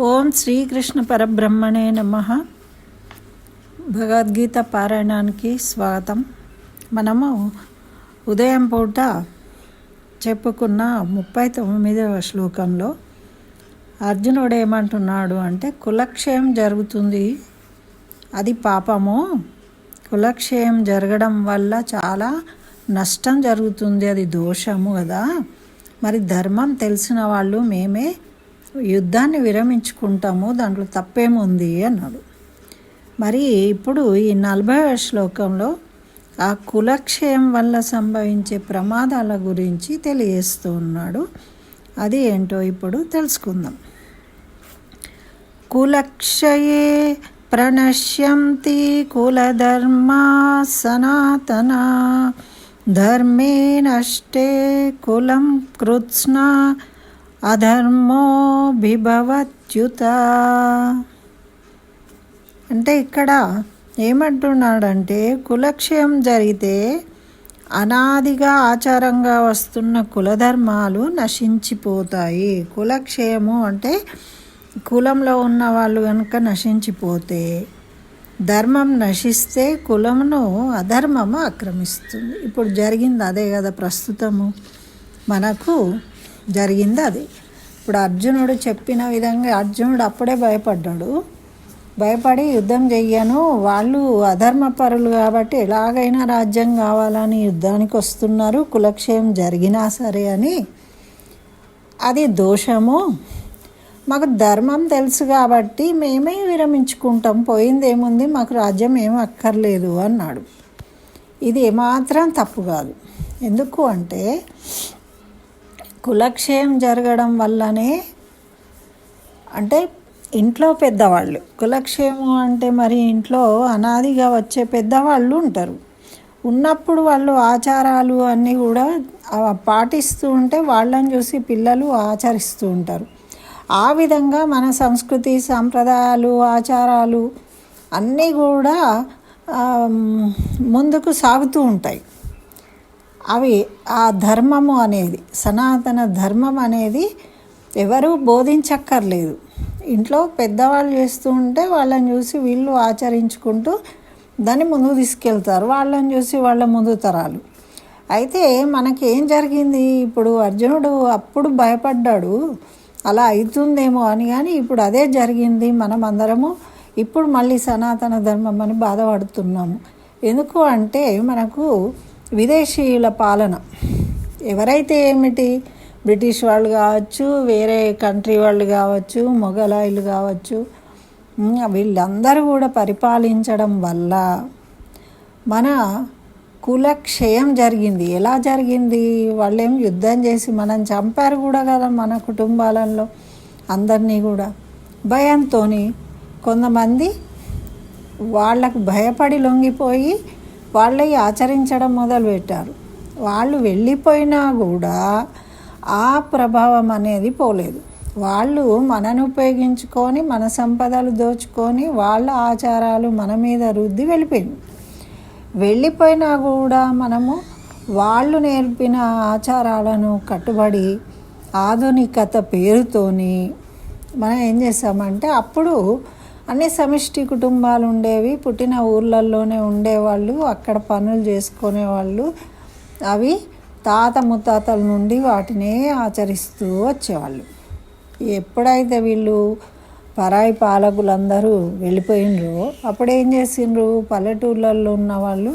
ఓం శ్రీకృష్ణ పరబ్రహ్మణే నమ. భగవద్గీత పారాయణానికి స్వాగతం. మనము ఉదయం పూట చెప్పుకున్న ముప్పై తొమ్మిదవ శ్లోకంలో అర్జునుడు ఏమంటున్నాడు అంటే కులక్షయం జరుగుతుంది అది పాపము. కులక్షయం జరగడం వల్ల చాలా నష్టం జరుగుతుంది అది దోషము కదా. మరి ధర్మం తెలిసిన వాళ్ళు మేమే యుద్ధాన్ని విరమించుకుంటాము దాంట్లో తప్పేముంది అన్నాడు. మరి ఇప్పుడు ఈ నలభై శ్లోకంలో ఆ కులక్షయం వల్ల సంభవించే ప్రమాదాల గురించి తెలియజేస్తూ ఉన్నాడు అది ఏంటో ఇప్పుడు తెలుసుకుందాం. కులక్షయే ప్రణశ్యంతి కులధర్మా సనాతన ధర్మే నష్టే కులం కృత్స్న అధర్మో బిభవత్యుత అంటే ఇక్కడ ఏమంటున్నాడంటే కులక్షయం జరిగితే అనాదిగా ఆచారంగా వస్తున్న కులధర్మాలు నశించిపోతాయి. కులక్షయము అంటే కులంలో ఉన్న వాళ్ళు కనుక నశించిపోతే ధర్మం నశిస్తే కులమును అధర్మము ఆక్రమిస్తుంది. ఇప్పుడు జరిగింది అదే కదా ప్రస్తుతము. మనకు జరిగింది అది. ఇప్పుడు అర్జునుడు చెప్పిన విధంగా అర్జునుడు అప్పుడే భయపడ్డాడు. భయపడి యుద్ధం చెయ్యను. వాళ్ళు అధర్మపరులు కాబట్టి ఎలాగైనా రాజ్యం కావాలని యుద్ధానికి వస్తున్నారు. కులక్షయం జరిగినా సరే అని. అది దోషము. మాకు ధర్మం తెలుసు కాబట్టి మేమే విరమించుకుంటాం. పోయింది ఏముంది మాకు రాజ్యం ఏం అక్కర్లేదు అన్నాడు. ఇది ఏమాత్రం తప్పు కాదు. ఎందుకు అంటే కులక్షయం జరగడం వల్లనే అంటే ఇంట్లో పెద్దవాళ్ళు. కులక్షేమం అంటే మరి ఇంట్లో అనాదిగా వచ్చే పెద్దవాళ్ళు ఉంటారు. ఉన్నప్పుడు వాళ్ళు ఆచారాలు అన్నీ కూడా పాటిస్తూ ఉంటే వాళ్ళని చూసి పిల్లలు ఆచరిస్తూ ఉంటారు. ఆ విధంగా మన సంస్కృతి సాంప్రదాయాలు ఆచారాలు అన్నీ కూడా ముందుకు సాగుతూ ఉంటాయి. అవి ఆ ధర్మము అనేది సనాతన ధర్మం అనేది ఎవరు బోధించక్కర్లేదు. ఇంట్లో పెద్దవాళ్ళు చేస్తూ ఉంటే వాళ్ళని చూసి వీళ్ళు ఆచరించుకుంటూ దాన్ని ముందుకు తీసుకెళ్తారు. వాళ్ళని చూసి వాళ్ళ ముందు తరాలు. అయితే మనకి ఏం జరిగింది? ఇప్పుడు అర్జునుడు అప్పుడు భయపడ్డాడు. అలా అవుతుందేమో అని కానీ ఇప్పుడు అదే జరిగింది మనం అందరము ఇప్పుడు మళ్ళీ సనాతన ధర్మం అని బాధపడుతున్నాము. ఎందుకు అంటే మనకు విదేశీయుల పాలన. ఎవరైతే ఏమిటి? బ్రిటిష్ వాళ్ళు కావచ్చు వేరే కంట్రీ వాళ్ళు కావచ్చు మొఘలాయిలు కావచ్చు వీళ్ళందరూ కూడా పరిపాలించడం వల్ల మన కులక్షయం జరిగింది. ఎలా జరిగింది? వాళ్ళేం యుద్ధం చేసి మనం చంపారు కూడా కదా మన కుటుంబాలలో అందరినీ కూడా. భయంతో కొంతమంది వాళ్ళకు భయపడి లొంగిపోయి వాళ్ళవి ఆచరించడం మొదలుపెట్టారు. వాళ్ళు వెళ్ళిపోయినా కూడా ఆ ప్రభావం అనేది పోలేదు. వాళ్ళు మనను ఉపయోగించుకొని మన సంపదలు దోచుకొని వాళ్ళ ఆచారాలు మన మీద రుద్ది వెళ్ళిపోయింది. వెళ్ళిపోయినా కూడా మనము వాళ్ళు నేర్పిన ఆచారాలను కట్టుబడి ఆధునికత పేరుతోని మనం ఏం చేస్తామంటే అప్పుడు అన్ని సమిష్టి కుటుంబాలు ఉండేవి పుట్టిన ఊర్లలోనే ఉండేవాళ్ళు అక్కడ పనులు చేసుకునేవాళ్ళు. అవి తాత ముత్తాతల నుండి వాటినే ఆచరిస్తూ వచ్చేవాళ్ళు. ఎప్పుడైతే వీళ్ళు పరాయి పాలకులందరూ వెళ్ళిపోయినరు అప్పుడు ఏం చేసిండ్రు? పల్లెటూళ్ళల్లో ఉన్న వాళ్ళు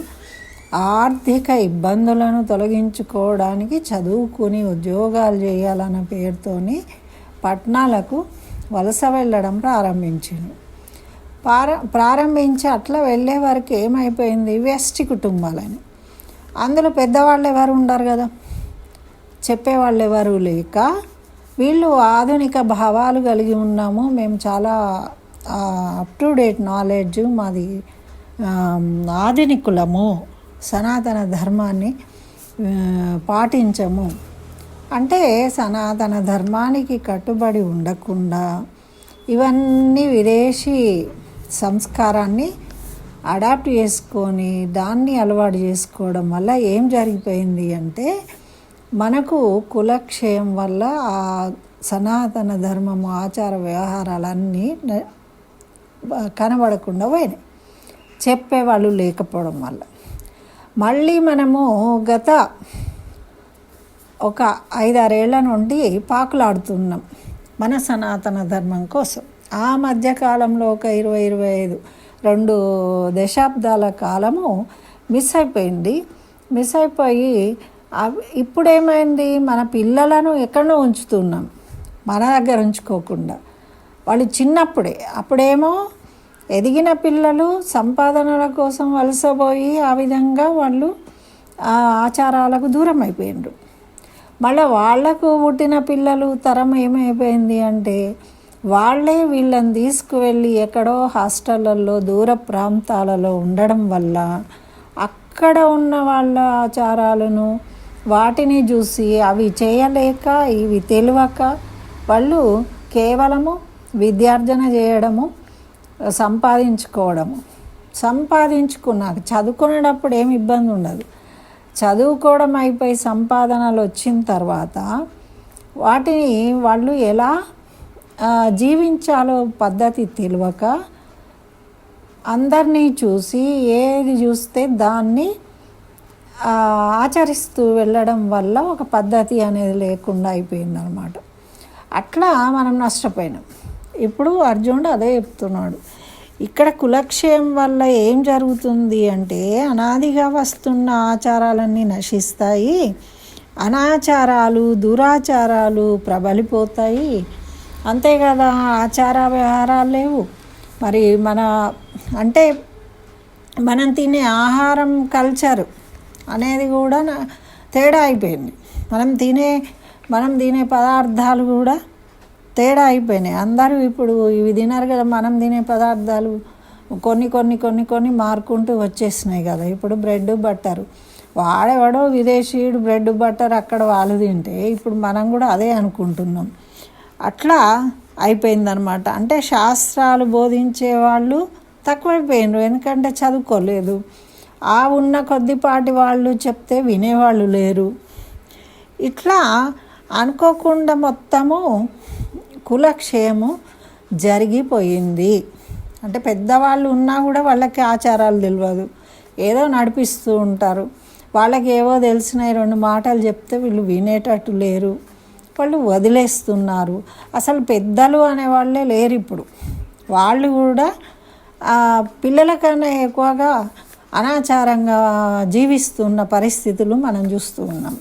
ఆర్థిక ఇబ్బందులను తొలగించుకోవడానికి చదువుకుని ఉద్యోగాలు చేయాలన్న పేరుతోని పట్టణాలకు వలస వెళ్ళడం ప్రారంభించింది ప్రార ప్రారంభించి అట్లా వెళ్ళే వరకు ఏమైపోయింది? వ్యష్టి కుటుంబాలని. అందులో పెద్దవాళ్ళు ఎవరు ఉండరు కదా? చెప్పేవాళ్ళు ఎవరు లేక వీళ్ళు ఆధునిక భావాలు కలిగి ఉన్నాము. మేము చాలా అప్ టు డేట్ నాలెడ్జ్ మాది ఆధునికులము. సనాతన ధర్మాన్ని పాటించము. అంటే సనాతన ధర్మానికి కట్టుబడి ఉండకుండా ఇవన్నీ విదేశీ సంస్కారాన్ని అడాప్ట్ చేసుకొని దాన్ని అలవాటు చేసుకోవడం వల్ల ఏం జరిగిపోయింది అంటే మనకు కులక్షయం వల్ల ఆ సనాతన ధర్మము ఆచార వ్యవహారాలన్నీ కనబడకుండా పోయినాయి. చెప్పేవాళ్ళు లేకపోవడం వల్ల. మళ్ళీ మనము గత ఒక ఐదారేళ్ళ నుండి పాకులాడుతున్నాం మన సనాతన ధర్మం కోసం. ఆ మధ్యకాలంలో ఒక ఇరవై ఇరవై ఐదు రెండు దశాబ్దాల కాలము మిస్ అయిపోయింది. మిస్ అయిపోయి ఇప్పుడేమైంది? మన పిల్లలను ఎక్కడో ఉంచుతున్నాం. మన దగ్గర ఉంచుకోకుండా. వాళ్ళు చిన్నప్పుడే. అప్పుడేమో ఎదిగిన పిల్లలు సంపాదనల కోసం వలసపోయి ఆ విధంగా వాళ్ళు ఆ ఆచారాలకు దూరం అయిపోయిండ్రు. మళ్ళీ వాళ్ళకు పుట్టిన పిల్లలు తరం ఏమైపోయింది అంటే వాళ్ళే వీళ్ళని తీసుకువెళ్ళి ఎక్కడో హాస్టళ్ళల్లో దూర ప్రాంతాలలో ఉండడం వల్ల అక్కడ ఉన్న వాళ్ళ ఆచారాలను వాటిని చూసి అవి చేయలేక ఇవి తెలియక వాళ్ళు కేవలము విద్యార్జన చేయడము సంపాదించుకోవడము. సంపాదించుకున్నాక చదువుకునేటప్పుడు ఏమి ఇబ్బంది ఉండదు. చదువుకోవడం అయిపోయి సంపాదనలు వచ్చిన తర్వాత వాటిని వాళ్ళు ఎలా జీవించాలో పద్ధతి తెలియక అందరినీ చూసి ఏది చూస్తే దాన్ని ఆచరిస్తూ వెళ్ళడం వల్ల ఒక పద్ధతి అనేది లేకుండా అయిపోయింది అనమాట అట్లా మనం నష్టపోయినాం. ఇప్పుడు అర్జునుడు అదే చెప్తున్నాడు. ఇక్కడ కులక్షయం వల్ల ఏం జరుగుతుంది అంటే అనాదిగా వస్తున్న ఆచారాలన్నీ నశిస్తాయి అనాచారాలు దురాచారాలు ప్రబలిపోతాయి అంతే కదా ఆచార వ్యవహారాలు లేవు. మరి మన అంటే మనం తినే ఆహారం కల్చర్ అనేది కూడా తేడా అయిపోయింది. మనం తినే మనం తినే పదార్థాలు కూడా తేడా అయిపోయినాయి. అందరూ ఇప్పుడు ఇవి తినరు కదా మనం తినే పదార్థాలు కొన్ని కొన్ని కొన్ని కొన్ని మారుకుంటూ వచ్చేసినాయి కదా. ఇప్పుడు బ్రెడ్ బట్టరు. వాడెవడో విదేశీయుడు బ్రెడ్ బట్టర్ అక్కడ వాళ్ళు తింటే ఇప్పుడు మనం కూడా అదే అనుకుంటున్నాం. అట్లా అయిపోయిందనమాట అంటే శాస్త్రాలు బోధించే వాళ్ళు తక్కువైపోయినారు. ఎందుకంటే చదువుకోలేదు. ఆ ఉన్న కొద్దిపాటి వాళ్ళు చెప్తే వినేవాళ్ళు లేరు. ఇట్లా అనుకోకుండా మొత్తము కులక్షయము జరిగిపోయింది. అంటే పెద్దవాళ్ళు ఉన్నా కూడా వాళ్ళకి ఆచారాలు తెలియదు ఏదో నడిపిస్తూ ఉంటారు. వాళ్ళకి ఏవో తెలిసినాయి రెండు మాటలు చెప్తే వీళ్ళు వినేటట్టు లేరు. వాళ్ళు వదిలేస్తున్నారు. అసలు పెద్దలు అనేవాళ్ళే లేరు ఇప్పుడు. వాళ్ళు కూడా పిల్లలకన్నా ఎక్కువగా అనాచారంగా జీవిస్తున్న పరిస్థితులు మనం చూస్తూ ఉన్నాం.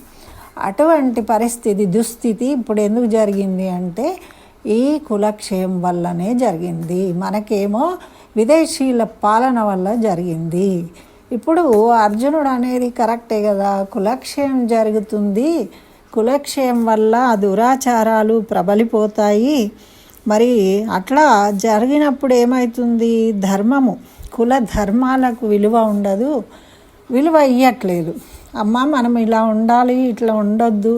అటువంటి పరిస్థితి దుస్థితి ఇప్పుడు ఎందుకు జరిగింది అంటే ఈ కులక్షయం వల్లనే జరిగింది. మనకేమో విదేశీయుల పాలన వల్ల జరిగింది. ఇప్పుడు అర్జునుడు అనేది కరెక్టే కదా. కులక్షయం జరుగుతుంది. కులక్షయం వల్ల దురాచారాలు ప్రబలిపోతాయి. మరి అట్లా జరిగినప్పుడు ఏమవుతుంది ధర్మము కుల ధర్మాలకు విలువ ఉండదు. విలువ ఇవ్వట్లేదు అమ్మ మనం ఇలా ఉండాలి ఇట్లా ఉండొద్దు.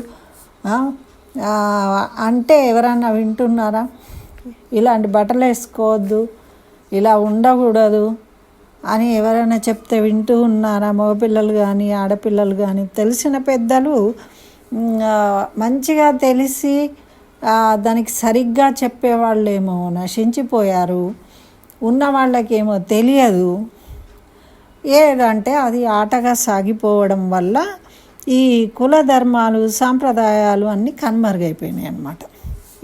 అంటే ఎవరన్నా వింటున్నారా? ఇలాంటి బట్టలు వేసుకోవద్దు ఇలా ఉండకూడదు అని ఎవరైనా చెప్తే వింటూ ఉన్నారా? మగపిల్లలు కానీ ఆడపిల్లలు కానీ తెలిసిన పెద్దలు మంచిగా తెలిసి దానికి సరిగ్గా చెప్పేవాళ్ళేమో నశించిపోయారు. ఉన్న వాళ్ళకేమో తెలియదు. ఏదంటే అది ఆటగా సాగిపోవడం వల్ల ఈ కుల ధర్మాలు సాంప్రదాయాలు అన్నీ కనుమరుగైపోయినాయి అన్నమాట.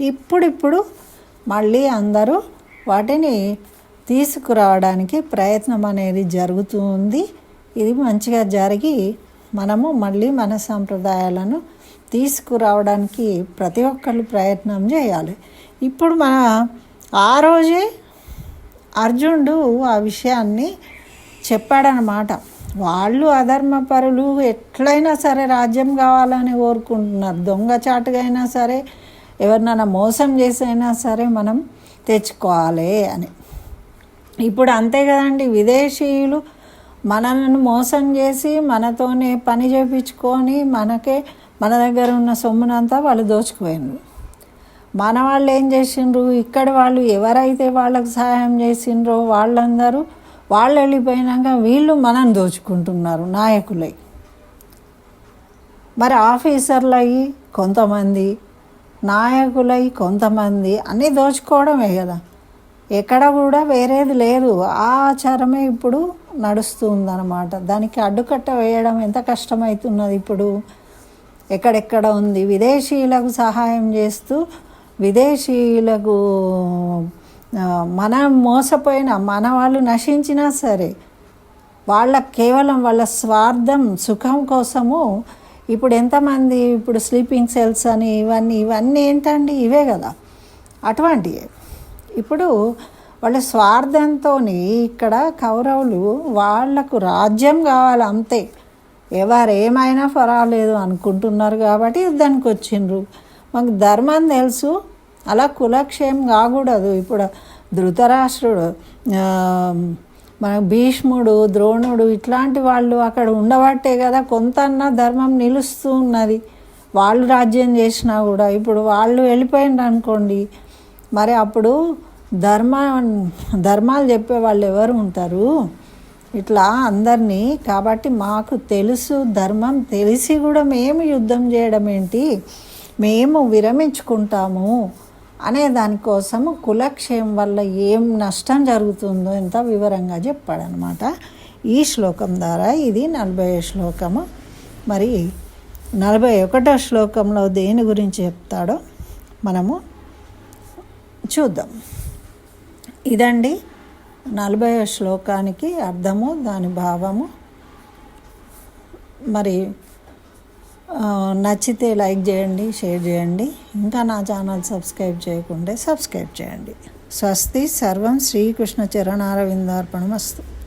ఇప్పుడిప్పుడు మళ్ళీ అందరూ వాటిని తీసుకురావడానికి ప్రయత్నం అనేది జరుగుతూ ఉంది. ఇది మంచిగా జరిగి మనము మళ్ళీ మన సాంప్రదాయాలను తీసుకురావడానికి ప్రతి ఒక్కళ్ళు ప్రయత్నం చేయాలి. ఇప్పుడు మన ఆ రోజే అర్జునుడు ఆ విషయాన్ని చెప్పాడనమాట వాళ్ళు అధర్మపరులు ఎట్లయినా సరే రాజ్యం కావాలని కోరుకుంటున్నారు. దొంగచాటుగా అయినా సరే ఎవరినైనా మోసం చేసైనా సరే మనం తెచ్చుకోవాలి అని. ఇప్పుడు అంతే కదండి విదేశీయులు మనల్ని మోసం చేసి మనతోనే పని చేయించుకొని మనకే మన దగ్గర ఉన్న సొమ్మునంతా వాళ్ళు దోచుకుపోయినారు. మన వాళ్ళు ఏం చేసిండ్రు? ఇక్కడ వాళ్ళు ఎవరైతే వాళ్ళకు సహాయం చేసిండ్రో వాళ్ళందరూ వాళ్ళు వెళ్ళిపోయినాక వీళ్ళు మనం దోచుకుంటున్నారు నాయకులై. మరి ఆఫీసర్లై కొంతమంది నాయకులై కొంతమంది అన్నీ దోచుకోవడమే కదా. ఎక్కడ కూడా వేరేది లేదు. ఆ ఆచారమే ఇప్పుడు నడుస్తుందన్నమాట. దానికి అడ్డుకట్ట వేయడం ఎంత కష్టమవుతున్నది ఇప్పుడు? ఎక్కడెక్కడ ఉంది? విదేశీయులకు సహాయం చేస్తూ విదేశీయులకు మనం మోసపోయిన మన వాళ్ళు నశించినా సరే వాళ్ళ కేవలం వాళ్ళ స్వార్థం సుఖం కోసము ఇప్పుడు ఎంతమంది ఇప్పుడు స్లీపింగ్ సెల్స్ అని ఇవన్నీ ఇవన్నీ ఏంటండి? ఇవే కదా. అటువంటివి ఇప్పుడు వాళ్ళ స్వార్థంతో ఇక్కడ కౌరవులు వాళ్ళకు రాజ్యం కావాలి అంతే. ఎవరేమైనా పర్వాలేదు అనుకుంటున్నారు కాబట్టి యుద్ధానికి వచ్చిండ్రు. మాకు ధర్మం తెలుసు. అలా కులక్షేమం కాకూడదు. ఇప్పుడు ధృతరాష్ట్రుడు మన భీష్ముడు ద్రోణుడు ఇట్లాంటి వాళ్ళు అక్కడ ఉండబట్టే కదా కొంతన్నా ధర్మం నిలుస్తూ ఉన్నది. వాళ్ళు రాజ్యం చేసినా కూడా ఇప్పుడు వాళ్ళు వెళ్ళిపోయిండ్రు అనుకోండి. మరి అప్పుడు ధర్మ ధర్మాలు చెప్పే వాళ్ళు ఎవరు ఉంటారు? ఇట్లా అందరినీ కాబట్టి మాకు తెలుసు ధర్మం తెలిసి కూడా మేము యుద్ధం చేయడం ఏంటి? మేము విరమించుకుంటాము అనే దానికోసం కులక్షయం వల్ల ఏం నష్టం జరుగుతుందో ఎంత వివరంగా చెప్పాడనమాట ఈ శ్లోకం ద్వారా ఇది నలభై శ్లోకము. మరి నలభై ఒకటో శ్లోకంలో దేని గురించి చెప్తాడో మనము చూద్దాం. ఇదండి నలభై శ్లోకానికి అర్థము దాని భావము. మరి నచ్చితే లైక్ చేయండి షేర్ చేయండి. ఇంకా నా ఛానల్ సబ్స్క్రైబ్ చేయకుంటే సబ్స్క్రైబ్ చేయండి. స్వస్తి సర్వం శ్రీకృష్ణ చరణారవిందార్పణమస్తు.